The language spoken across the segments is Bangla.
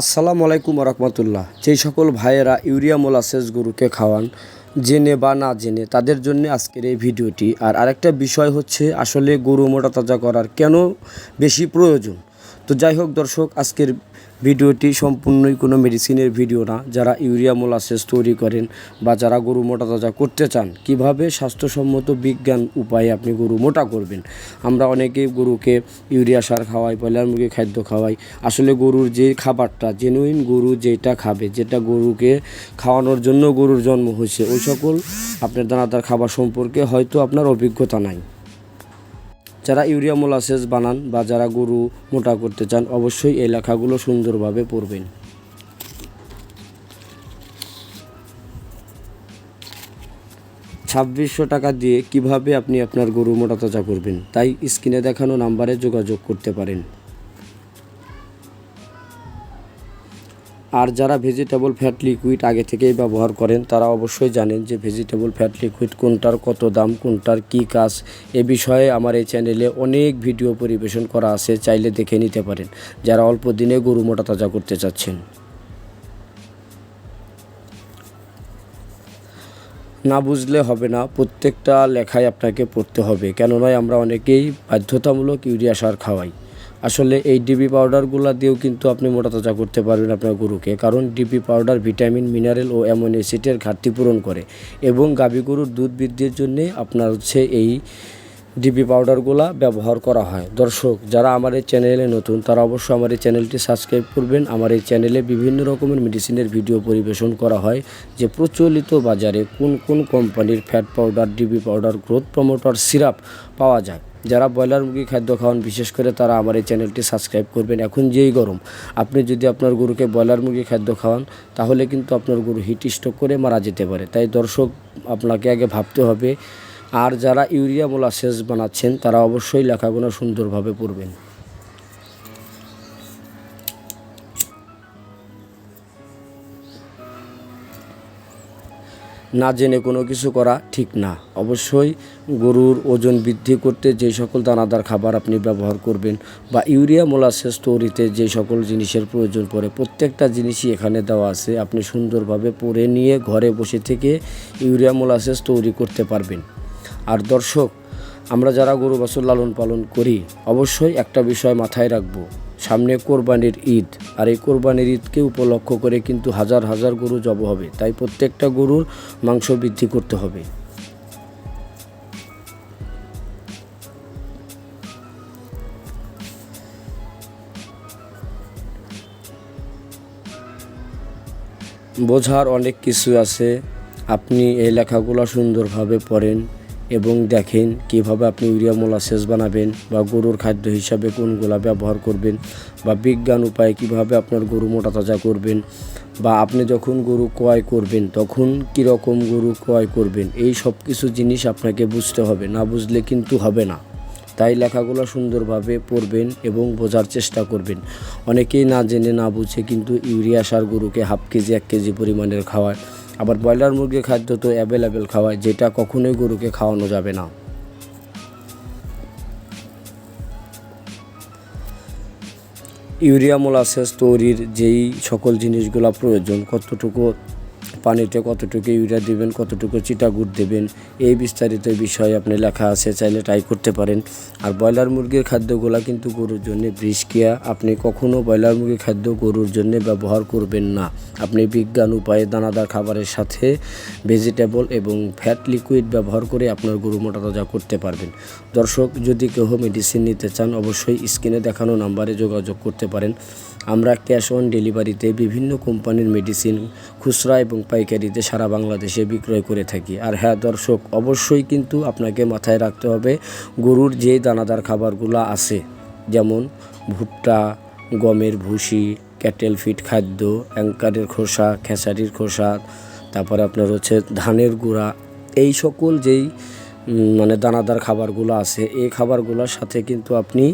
আসসালামু আলাইকুম রহমতুল্লাহ যেই সকল ভাইয়েরা ইউরিয়া মোলাসেস গরুকে খাওয়ান, জেনে বা না জেনে, তাদের জন্য আজকের এই ভিডিওটি। আর আরেকটা বিষয় হচ্ছে, আসলে গরু মোটা তাজা করার কেন বেশি প্রয়োজন? তো যাই হোক দর্শক, আজকের ভিডিওটি সম্পূর্ণই কোনো মেডিসিনের ভিডিও না। যারা ইউরিয়া মোলাসেস তৈরি করেন বা যারা গরু মোটা তাজা করতে চান, কীভাবে স্বাস্থ্যসম্মত বিজ্ঞান উপায়ে আপনি গরু মোটা করবেন? আমরা অনেকে গরুকে ইউরিয়া সার খাওয়াই, ব্রয়লার মুরগি খাদ্য খাওয়াই। আসলে গরুর যে খাবারটা জেনুইন গরু যেটা খাবে, যেটা গরুকে খাওয়ানোর জন্য গরুর জন্ম হয়েছে, ওই সকল আপনার দানাদার খাবার সম্পর্কে হয়তো আপনার অভিজ্ঞতা নাই। যারা ইউরিয়া মোলাসেস বানান বা যারা গরু মোটা করতে চান, অবশ্যই এই লেখাগুলো সুন্দরভাবে পড়বেন। ছাব্বিশশো টাকা দিয়ে কীভাবে আপনি আপনার গরু মোটা তাজা করবেন, তাই স্ক্রিনে দেখানো নাম্বারে যোগাযোগ করতে পারেন। আর যারা ভেজিটেবল ফ্যাট লিকুইড আগে থেকেই ব্যবহার করেন, তারা অবশ্যই জানেন যে ভেজিটেবল ফ্যাট লিকুইড কোনটার কত দাম, কোনটার কী কাজ। এ বিষয়ে আমার এই চ্যানেলে অনেক ভিডিও পরিবেশন করা আছে, চাইলে দেখে নিতে পারেন। যারা অল্প দিনে গরু মোটা তাজা করতে চাচ্ছেন। না বুঝলে হবে না, প্রত্যেকটা লেখায় আপনাকে পড়তে হবে। কেননা আমরা অনেকেই বাধ্যতামূলক ইউরিয়া সার খাওয়াই। আসলে এই ডিবি পাউডারগুলো দিয়েও কিন্তু আপনি মোটা তাজা করতে পারবেন আপনার গরুকে। কারণ ডিবি পাউডার ভিটামিন মিনারেল ও অ্যামোনো অ্যাসিডের ঘাটতি পূরণ করে এবং গাভী গরুর দুধ বৃদ্ধির জন্য আপনার হচ্ছে এই ডিবি পাউডারগুলা ব্যবহার করা হয়। দর্শক, যারা আমার এই চ্যানেলে নতুন, তারা অবশ্যই আমার এই চ্যানেলটি সাবস্ক্রাইব করবেন। আমার এই চ্যানেলে বিভিন্ন রকমের মেডিসিনের ভিডিও পরিবেশন করা হয়, যে প্রচলিত বাজারে কোন কোন কোম্পানির fat powder DB powder growth promoter syrup পাওয়া যায়। যারা ব্রয়লার মুরগি খাদ্য খাওয়ান, বিশেষ করে তারা আমার এই চ্যানেলটি সাবস্ক্রাইব করবেন। এখন যেই গরম, আপনি যদি আপনার গরুকে ব্রয়লার মুরগি খাদ্য খাওয়ান, তাহলে কিন্তু আপনার গরু হিট স্ট্রোক করে মারা যেতে পারে। তাই দর্শক, আপনাকে আগে ভাবতে হবে, আর যারা ইউরিয়া মোলা সেচ বানাচ্ছেন, তারা অবশ্যই লেখাগুলো সুন্দরভাবে পড়বেন। না জেনে কোনো কিছু করা ঠিক না। অবশ্যই গরুর ওজন বৃদ্ধি করতে যে সকল দানাদার খাবার আপনি ব্যবহার করবেন বা ইউরিয়া, মোলাসেস তৈরিতে যে সকল জিনিসের প্রয়োজন পড়ে, প্রত্যেকটা জিনিসই এখানে দেওয়া আছে। আপনি সুন্দরভাবে পরে নিয়ে ঘরে বসে থেকে ইউরিয়া, মোলাসেস তৈরি করতে পারবেন। আর দর্শক, আমরা যারা গরু বাছুর লালন পালন করি, অবশ্যই একটা বিষয় মাথায় রাখব। সামনে কোরবানির ঈদ। আর এই কোরবানির ঈদকে উপলক্ষ করে কিন্তু হাজার হাজার গরু জব হবে। তাই প্রত্যেকটা গরুর মাংস বৃদ্ধি করতে হবে। বোঝার অনেক কিছু আছে। আপনি এই লেখাগুলো সুন্দরভাবে পড়েন। এবং দেখেন কীভাবে আপনি ইউরিয়া মোলাসেস বানাবেন বা গরুর খাদ্য হিসাবে কোনগুলা ব্যবহার করবেন বা বিজ্ঞান উপায়ে কীভাবে আপনার গরু মোটা তাজা করবেন বা আপনি যখন গরু ক্রয় করবেন তখন কীরকম গরু ক্রয় করবেন, এই সব কিছু জিনিস আপনাকে বুঝতে হবে, না বুঝলে কিন্তু হবে না। তাই লেখাগুলো সুন্দরভাবে পড়বেন এবং বোঝার চেষ্টা করবেন। অনেকেই না জেনে না বুঝে কিন্তু ইউরিয়া সার গরুকে হাফ কেজি, এক কেজি পরিমাণের খাওয়ায়। আবার ব্রয়লার মুরগির খাদ্য তো অ্যাভেলেবেল খাওয়ায়, যেটা কখনোই গরুকে খাওয়ানো যাবে না। ইউরিয়া মোলাসেস তৈরির যেই সকল জিনিসগুলো প্রয়োজন, কতটুকু পানিতে কতটুকু ইউরিয়া দেবেন, কতটুকু চিটাগুড় দেবেন, এই বিস্তারিত বিষয়ে আপনি লেখা আছে, চাইলে ট্রাই করতে পারেন। আর ব্রয়লার মুরগির খাদ্যগুলো কিন্তু গরুর জন্য বৃষ্কিয়া আপনি কখনও ব্রয়লার মুরগির খাদ্য গরুর জন্য ব্যবহার করবেন না। আপনি বিজ্ঞান উপায়ে দানাদার খাবারের সাথে ভেজিটেবল এবং ফ্যাট লিকুইড ব্যবহার করে আপনার গরু মোটা তাজা করতে পারবেন। দর্শক, যদি কেউ মেডিসিন নিতে চান, অবশ্যই স্ক্রিনে দেখানো নাম্বারে যোগাযোগ করতে পারেন। আমরা ক্যাশ অন ডেলিভারিতে বিভিন্ন কোম্পানির মেডিসিন খুচরা এবং পাইকারিতে সারা বাংলাদেশে বিক্রয় করে থাকি। আর হ্যাঁ দর্শক, অবশ্যই কিন্তু আপনাকে মাথায় রাখতে হবে, গরুর যে দানাদার খাবারগুলো আছে, যেমন ভুট্টা, গমের ভুসি, ক্যাটেল ফিট খাদ্য, অ্যাঙ্কারের খোসা, খেসারির খোসা, তারপরে আপনার হচ্ছে ধানের গুঁড়া, এই সকল যেই মানে দানাদার খাবারগুলো আছে, এই খাবারগুলোর সাথে কিন্তু আপনি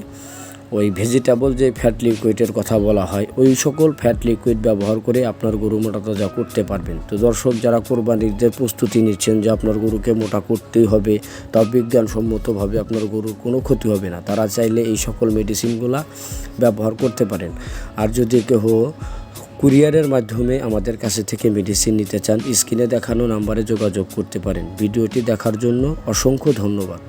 ওই ভেজিটেবল যে ফ্যাট লিকুইডের কথা বলা হয়, ওই সকল ফ্যাট লিকুইড ব্যবহার করে আপনার গরু মোটা তাজা করতে পারবেন। তো দর্শক, যারা কোরবানির যে প্রস্তুতি নিচ্ছেন যে আপনার গরুকে মোটা করতেই হবে, তা বিজ্ঞানসম্মতভাবে আপনার গরুর কোনো ক্ষতি হবে না। তারা চাইলে এই সকল মেডিসিনগুলা ব্যবহার করতে পারেন। আর যদি কেউ কুরিয়ারের মাধ্যমে আমাদের কাছে থেকে মেডিসিন নিতে চান, স্ক্রিনে দেখানো নাম্বারে যোগাযোগ করতে পারেন। ভিডিওটি দেখার জন্য অসংখ্য ধন্যবাদ।